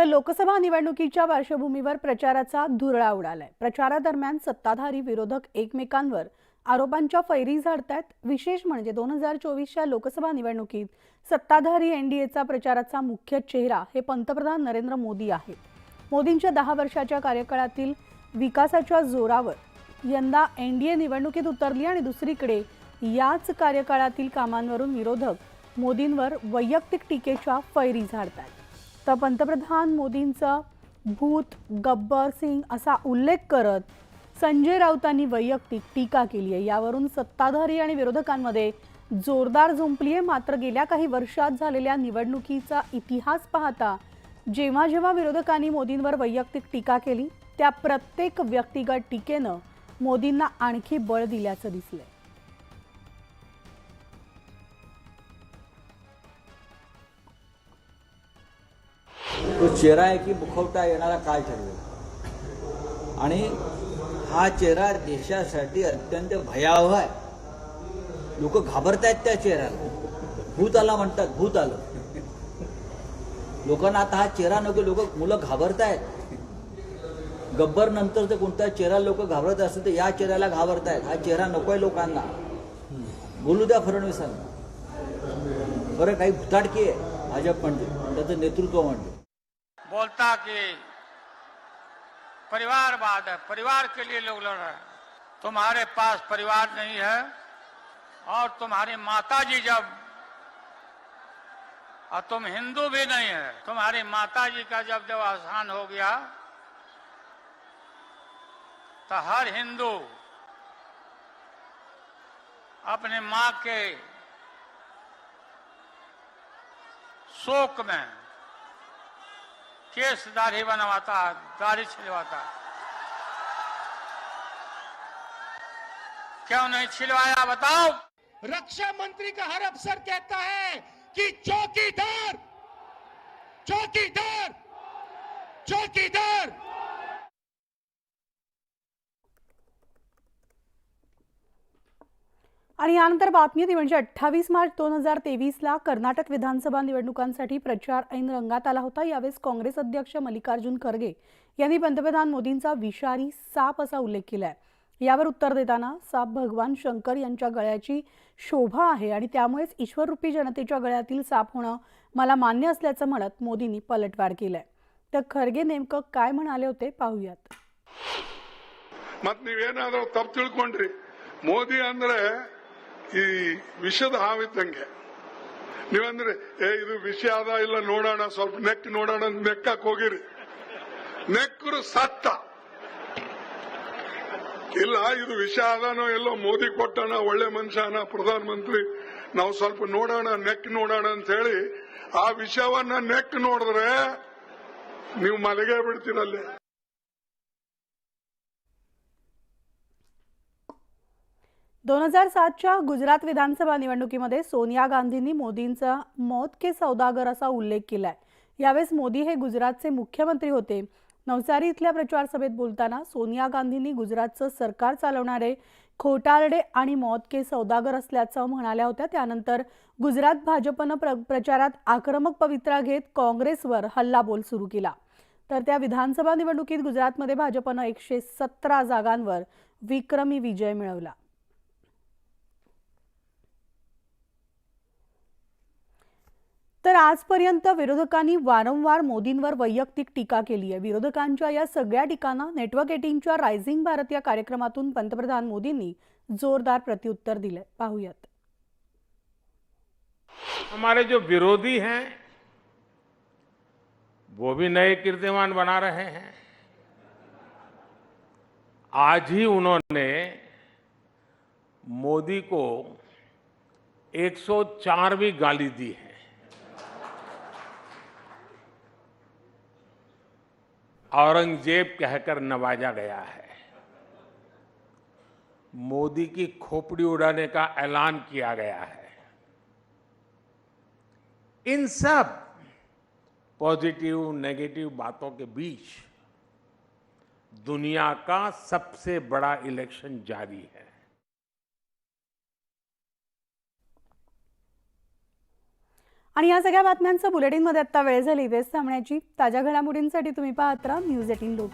तर लोकसभा निवडणुकीच्या पार्श्वभूमीवर प्रचाराचा धुरळा उडालाय. प्रचारादरम्यान सत्ताधारी विरोधक एकमेकांवर आरोपांच्या फैरी झाडतायत. विशेष म्हणजे दोन हजार चोवीसच्या लोकसभा निवडणुकीत सत्ताधारी एनडीएचा प्रचाराचा मुख्य चेहरा हे पंतप्रधान नरेंद्र मोदी आहेत. मोदींच्या दहा वर्षाच्या कार्यकाळातील विकासाच्या जोरावर यंदा एनडीए निवडणुकीत उतरली आणि दुसरीकडे याच कार्यकाळातील कामांवरून विरोधक मोदींवर वैयक्तिक टीकेच्या फैरी झाडतात तर पंतप्रधान मोदींचा भूत गब्बर सिंग असा उल्लेख करत संजय राऊतांनी वैयक्तिक टीका केली आहे. यावरून सत्ताधारी आणि विरोधकांमध्ये जोरदार झुंपली आहे. मात्र गेल्या काही वर्षात झालेल्या निवडणुकीचा इतिहास पाहता जेव्हा जेव्हा विरोधकांनी मोदींवर वैयक्तिक टीका केली त्या प्रत्येक व्यक्तिगत टीकेनं मोदींना आणखी बळ दिल्याचं दिसलंय. तो चेहरा आहे की मुखवटा येणारा काळ ठरवेल आणि हा चेहरा देशासाठी अत्यंत भयावह आहे. लोक घाबरत आहेत त्या चेहऱ्याला. भूत आला म्हणतात भूत आलं. लोकांना आता हा चेहरा नको लोक मुलं घाबरत आहेत गब्बर नंतर जर कोणता चेहरा लोक घाबरत असतील तर या चेहऱ्याला घाबरत आहेत हा चेहरा नकोय लोकांना. बोलू द्या फडणवीसांना. बरं काही भुताटकी आहे भाजप म्हणजे त्याचं नेतृत्व म्हणजे. बोलता कि परिवारवाद है, परिवार के लिए लोग लड़ रहे हैं। तुम्हारे पास परिवार नहीं है और तुम्हारी माता जी जब, और तुम हिंदू भी नहीं है, तुम्हारी माता जी का जब देवासान हो गया तो हर हिंदू अपने माँ के शोक में केस दाढ़ी बनवाता, दाढ़ी छिलवाता। क्यों नहीं छिलवाया, बताओ। रक्षा मंत्री का हर अफसर कहता है कि चौकीदार चौकीदार चौकीदार। आणि यानंतर बातमी ती म्हणजे अठ्ठावीस मार्च दोन हजार तेवीसला कर्नाटक विधानसभा निवडणुकांसाठी प्रचार ऐन रंगात आला होता यावेळेस काँग्रेस अध्यक्ष मल्लिकार्जुन खरगे यांनी पंतप्रधान मोदींचा विषारी साप असा उल्लेख केलाय यावर उत्तर देताना साप भगवान शंकर यांच्या गळ्याची शोभा आहे आणि त्यामुळेच ईश्वररूपी जनतेच्या गळ्यातील साप होणं मला मान्य असल्याचं म्हणत मोदींनी पलटवार केलाय तर खरगे नेमकं काय म्हणाले होते पाहूयात ಮತ್ ನೀವೇನಾದ್ರೂ ತಪ್ಪು ತಿಳ್ಕೊಂಡ್ರಿ ಮೋದಿ ಅಂದ್ರೆ ಈ ವಿಷದ ಹಾವಿದ್ದಂಗೆ. ನೀವಂದ್ರೆ, ಏ, ಇದು ವಿಷ ಅದ? ಇಲ್ಲ, ನೋಡೋಣ, ಸ್ವಲ್ಪ ನೆಕ್ ನೋಡೋಣ ಅಂತ ನೆಕ್ಕಕ್ ಹೋಗಿರಿ. ನೆಕ್ಕರು ಸತ್ತ. ಇಲ್ಲ, ಇದು ವಿಷ ಅದಾನೋ ಎಲ್ಲೋ ಮೋದಿ ಕೊಟ್ಟಣ ಒಳ್ಳೆ ಮನುಷ್ಯನ ಪ್ರಧಾನ ಮಂತ್ರಿ ನಾವು ಸ್ವಲ್ಪ ನೋಡೋಣ, ನೆಕ್ ನೋಡೋಣ ಅಂತ ಹೇಳಿ, ಆ ವಿಷಯವನ್ನ ನೆಕ್ ನೋಡಿದ್ರೆ, ನೀವು ಮಲಗೇ ಬಿಡ್ತೀರಲ್ಲೇ. दोन हजार सातच्या गुजरात विधानसभा निवडणुकीमध्ये सोनिया गांधींनी मोदींचा मौत के सौदागर असा उल्लेख केलाय. यावेळेस मोदी हे गुजरातचे मुख्यमंत्री होते. नवसारी इथल्या प्रचार सभेत बोलताना सोनिया गांधींनी गुजरातचं सरकार चालवणारे खोटारडे आणि मौत के सौदागर असल्याचं म्हणाल्या होत्या. त्यानंतर गुजरात भाजपनं प्र प्रचारात आक्रमक पवित्रा घेत काँग्रेसवर हल्लाबोल सुरू केला. तर त्या विधानसभा निवडणुकीत गुजरातमध्ये भाजपनं एकशे सतरा जागांवर विक्रमी विजय मिळवला. तर आजपर्यंत विरोधकांनी वारंवार मोदींवर वैयक्तिक टीका केली आहे. विरोधकांच्या या सगळ्या टीकांना नेटवर्क एटीनच्या रायझिंग भारत या कार्यक्रमातून पंतप्रधान मोदींनी जोरदार प्रत्युत्तर दिले पाहूयात. हमारे जो विरोधी हैं वो भी नए कीर्तिमान बना रहे हैं। आज ही उन्होंने मोदी को 104वीं गाली दी है। औरंगज़ेब कहकर नवाजा गया है। मोदी की खोपड़ी उड़ाने का ऐलान किया गया है। इन सब पॉजिटिव, नेगेटिव बातों के बीच दुनिया का सबसे बड़ा इलेक्शन जारी है। आणि या सगळ्या बातम्यांचं बुलेटिनमध्ये आत्ता वेळ झाली. वेस्ट थांबण्याची ताज्या घडामोडींसाठी तुम्ही पाहत राहा न्यूज एटीन लोक.